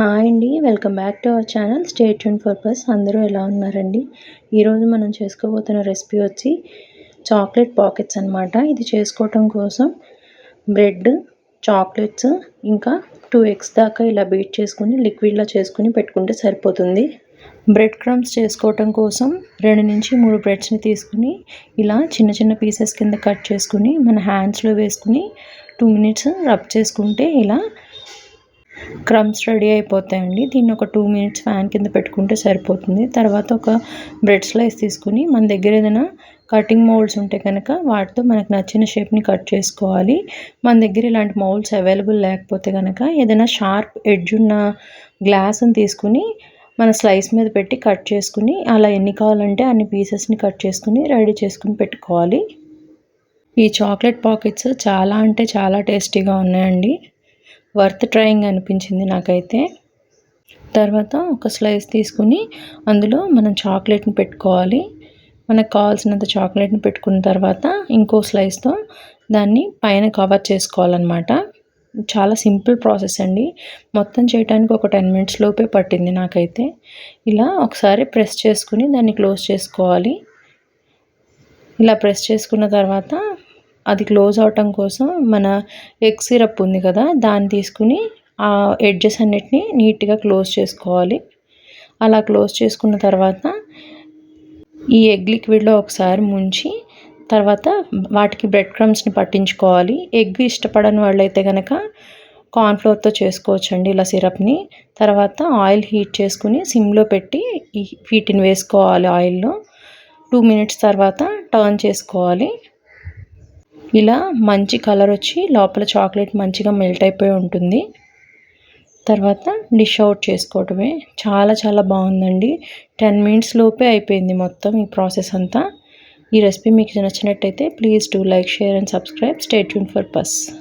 Hi అండి welcome back to our channel. State tune purpose అందరూ ఎలా ఉన్నారండి? ఈరోజు మనం చేసుకోబోతున్న రెసిపీ వచ్చి చాక్లెట్ పాకెట్స్ అనమాట ఇది చేసుకోవటం కోసం బ్రెడ్ చాక్లెట్స్ ఇంకా టూ ఎగ్స్ దాకా ఇలా బీట్ చేసుకుని లిక్విడ్లా చేసుకుని పెట్టుకుంటే సరిపోతుంది. బ్రెడ్ క్రమ్స్ చేసుకోవటం కోసం రెండు నుంచి మూడు బ్రెడ్స్ని తీసుకుని ఇలా చిన్న చిన్న పీసెస్ కింద కట్ చేసుకుని మన హ్యాండ్స్లో వేసుకుని టూ మినిట్స్ రబ్ చేసుకుంటే ఇలా క్రమ్స్ రెడీ అయిపోతాయండి. దీన్ని ఒక టూ మినిట్స్ ఫ్యాన్ కింద పెట్టుకుంటే సరిపోతుంది. తర్వాత ఒక బ్రెడ్ స్లైస్ తీసుకుని మన దగ్గర ఏదైనా కటింగ్ మౌల్డ్స్ ఉంటే కనుక వాటితో మనకు నచ్చిన షేప్ని కట్ చేసుకోవాలి. మన దగ్గర ఇలాంటి మౌల్డ్స్ అవైలబుల్ లేకపోతే కనుక ఏదైనా షార్ప్ ఎడ్జ్ ఉన్న గ్లాస్ని తీసుకుని మన స్లైస్ మీద పెట్టి కట్ చేసుకుని అలా ఎన్ని కావాలంటే అన్ని పీసెస్ని కట్ చేసుకుని రెడీ చేసుకుని పెట్టుకోవాలి. ఈ చాక్లెట్ పాకెట్స్ చాలా అంటే చాలా టేస్టీగా ఉన్నాయండి. వర్త్ ట్రయింగ్ అనిపించింది నాకైతే. తర్వాత ఒక స్లైస్ తీసుకుని అందులో మనం చాక్లెట్ని పెట్టుకోవాలి. మనకు కావాల్సినంత చాక్లెట్ని పెట్టుకున్న తర్వాత ఇంకో స్లైస్తో దాన్ని పైన కవర్ చేసుకోవాలన్నమాట. చాలా సింపుల్ ప్రాసెస్ అండి. మొత్తం చేయడానికి ఒక టెన్ మినిట్స్ లోపే పట్టింది నాకైతే. ఇలా ఒకసారి ప్రెస్ చేసుకుని దాన్ని క్లోజ్ చేసుకోవాలి. ఇలా ప్రెస్ చేసుకున్న తర్వాత అది క్లోజ్ అవటం కోసం మన ఎగ్ సిరప్ ఉంది కదా దాన్ని తీసుకుని ఆ ఎడ్జెస్ అన్నిటిని నీట్గా క్లోజ్ చేసుకోవాలి. అలా క్లోజ్ చేసుకున్న తర్వాత ఈ ఎగ్ లిక్విడ్లో ఒకసారి ముంచి తర్వాత వాటికి బ్రెడ్ క్రమ్స్ని పట్టించుకోవాలి. ఎగ్ ఇష్టపడని వాళ్ళైతే కనుక కార్న్ఫ్లోర్తో చేసుకోవచ్చండి ఇలా సిరప్ని. తర్వాత ఆయిల్ హీట్ చేసుకుని సిమ్లో పెట్టి వీటిని వేసుకోవాలి ఆయిల్లో. టూ మినిట్స్ తర్వాత టర్న్ చేసుకోవాలి. ఇలా మంచి కలర్ వచ్చి లోపల చాక్లెట్ మంచిగా మెల్ట్ అయిపోయి ఉంటుంది. తర్వాత డిష్ అవుట్ చేసుకోవటమే. చాలా చాలా బాగుందండి. టెన్ మినిట్స్ లోపే అయిపోయింది మొత్తం ఈ ప్రాసెస్ అంతా. ఈ రెసిపీ మీకు నచ్చినట్టయితే please do like share and subscribe. Stay tuned for us